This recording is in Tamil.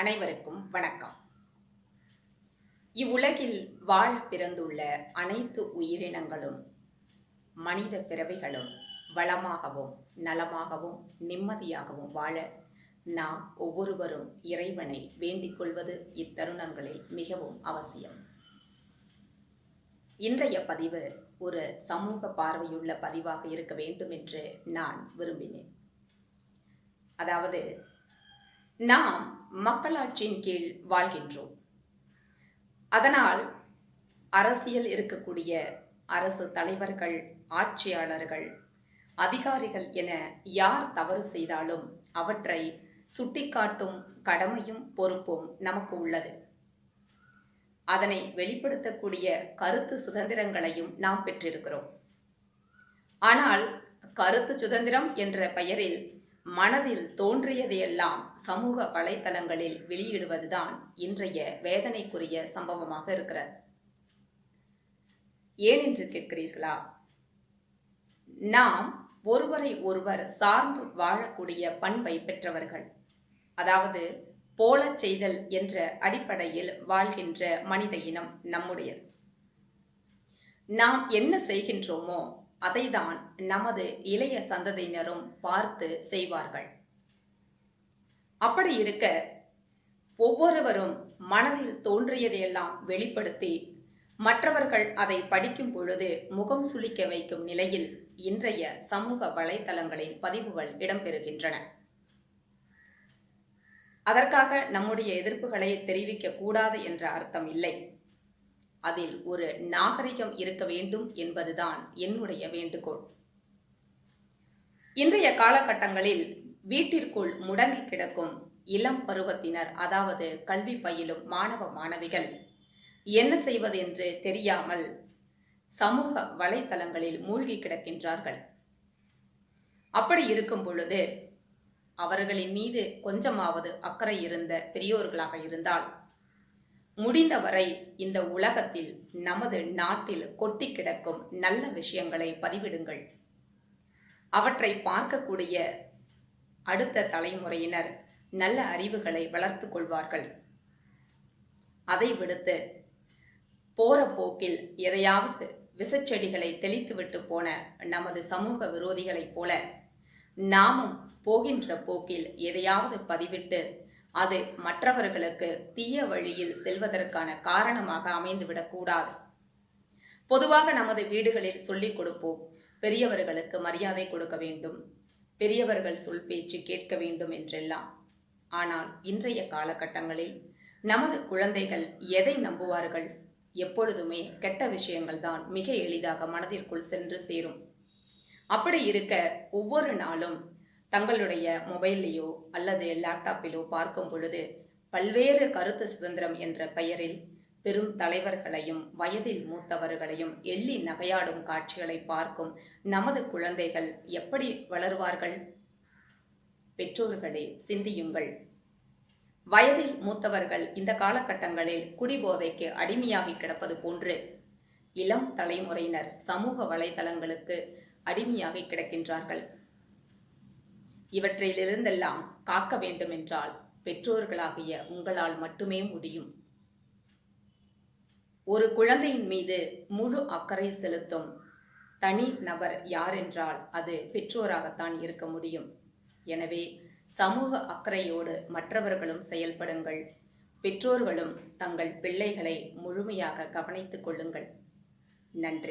அனைவருக்கும் வணக்கம். இவ்வுலகில் வாழ பிறந்துள்ள அனைத்து உயிரினங்களும் மனித பிறவிகளும் வளமாகவும் நலமாகவும் நிம்மதியாகவும் வாழ நாம் ஒவ்வொருவரும் இறைவனை வேண்டிக் கொள்வது இத்தருணங்களில் மிகவும் அவசியம். இன்றைய பதிவு ஒரு சமூக பார்வையுள்ள பதிவாக இருக்க வேண்டும் என்று நான் விரும்பினேன். அதாவது நாம் மக்களாட்சியின் கீழ் வாழ்கின்றோம். அதனால் அரசியல் இருக்கக்கூடிய அரசு தலைவர்கள் ஆட்சியாளர்கள் அதிகாரிகள் என யார் தவறு செய்தாலும் அவற்றை சுட்டிக்காட்டும் கடமையும் பொறுப்பும் நமக்கு உள்ளது. அதனை வெளிப்படுத்தக்கூடிய கருத்து சுதந்திரங்களையும் நாம் பெற்றிருக்கிறோம். ஆனால் கருத்து சுதந்திரம் என்ற பெயரில் மனதில் தோன்றியதையெல்லாம் சமூக வலைத்தளங்களில் வெளியிடுவதுதான் இன்றைய வேதனைக்குரிய சம்பவமாக இருக்கிறது. ஏன் என்று கேட்கிறீர்களா? நாம் ஒருவரை ஒருவர் சார்ந்து வாழக்கூடிய பண்பை பெற்றவர்கள். அதாவது போலச் செய்தல் என்ற அடிப்படையில் வாழ்கின்ற மனித இனம் நம்முடையது. நாம் என்ன செய்கின்றோமோ அதைதான் நமது இளைய சந்ததியினரும் பார்த்து செய்வார்கள். அப்படி இருக்க ஒவ்வொருவரும் மனதில் தோன்றியதையெல்லாம் வெளிப்படுத்தி மற்றவர்கள் அதை படிக்கும் பொழுது முகம் சுளிக்க வைக்கும் நிலையில் இன்றைய சமூக வலைதளங்களில் பதிவுகள் இடம்பெறுகின்றன. அதற்காக நம்முடைய எதிர்ப்புகளை தெரிவிக்க கூடாது என்ற அர்த்தம் இல்லை. அதில் ஒரு நாகரிகம் இருக்க வேண்டும் என்பதுதான் என்னுடைய வேண்டுகோள். இன்றைய காலகட்டங்களில் வீட்டிற்குள் முடங்கி கிடக்கும் இளம் பருவத்தினர் அதாவது கல்வி பயிலும் மாணவ மாணவிகள் என்ன செய்வது என்று தெரியாமல் சமூக வலைத்தளங்களில் மூழ்கி கிடக்கின்றார்கள். அப்படி இருக்கும் பொழுது அவர்களின் மீது கொஞ்சமாவது அக்கறை இருந்த பெரியோர்களாக இருந்தால் முடிந்தவரை இந்த உலகத்தில் நமது நாட்டில் கொட்டி கிடக்கும் நல்ல விஷயங்களை பதிவிடுங்கள். அவற்றை பார்க்கக்கூடிய அடுத்த தலைமுறையினர் நல்ல அறிவுகளை வளர்த்து கொள்வார்கள். அதை விடுத்து போற போக்கில் எதையாவது விசச்செடிகளை தெளித்துவிட்டு போன நமது சமூக விரோதிகளைப் போல நாமும் போகின்ற போக்கில் எதையாவது பதிவிட்டு அது மற்றவர்களுக்கு தீய வழியில் செல்வதற்கான காரணமாக அமைந்துவிடக்கூடாது பொதுவாக நமது வீடுகளில் சொல்லிக் கொடுப்போம் பெரியவர்களுக்கு மரியாதை கொடுக்க வேண்டும் பெரியவர்கள் சொல் பேச்சு கேட்க வேண்டும் என்றெல்லாம். ஆனால் இன்றைய காலகட்டங்களில் நமது குழந்தைகள் எதை நம்புவார்கள்? எப்பொழுதுமே கெட்ட விஷயங்கள் தான் மிக எளிதாக மனதிற்குள் சென்று சேரும். அப்படி இருக்க ஒவ்வொரு நாளும் தங்களுடைய மொபைல்லையோ அல்லது லேப்டாப்பிலோ பார்க்கும் பொழுது பல்வேறு கருத்து சுதந்திரம் என்ற பெயரில் பெரும் தலைவர்களையும் வயதில் மூத்தவர்களையும் எள்ளி நகையாடும் காட்சிகளை பார்க்கும் நமது குழந்தைகள் எப்படி வளருவார்கள்? பெற்றோர்களே சிந்தியுங்கள். வயதில் மூத்தவர்கள் இந்த காலகட்டங்களில் குடிபோதைக்கு அடிமையாகி கிடப்பது போன்று இளம் தலைமுறையினர் சமூக வலைதளங்களுக்கு அடிமையாகி கிடக்கின்றார்கள். இவற்றிலிருந்தெல்லாம் காக்க வேண்டுமென்றால் பெற்றோர்களாகிய உங்களால் மட்டுமே முடியும். ஒரு குழந்தையின் மீது முழு அக்கறை செலுத்தும் தனி நபர் யார் என்றால் அது பெற்றோராகத்தான் இருக்க முடியும். எனவே சமூக அக்கறையோடு மற்றவர்களும் செயல்படுங்கள். பெற்றோர்களும் தங்கள் பிள்ளைகளை முழுமையாக கவனித்துக் கொள்ளுங்கள். நன்றி.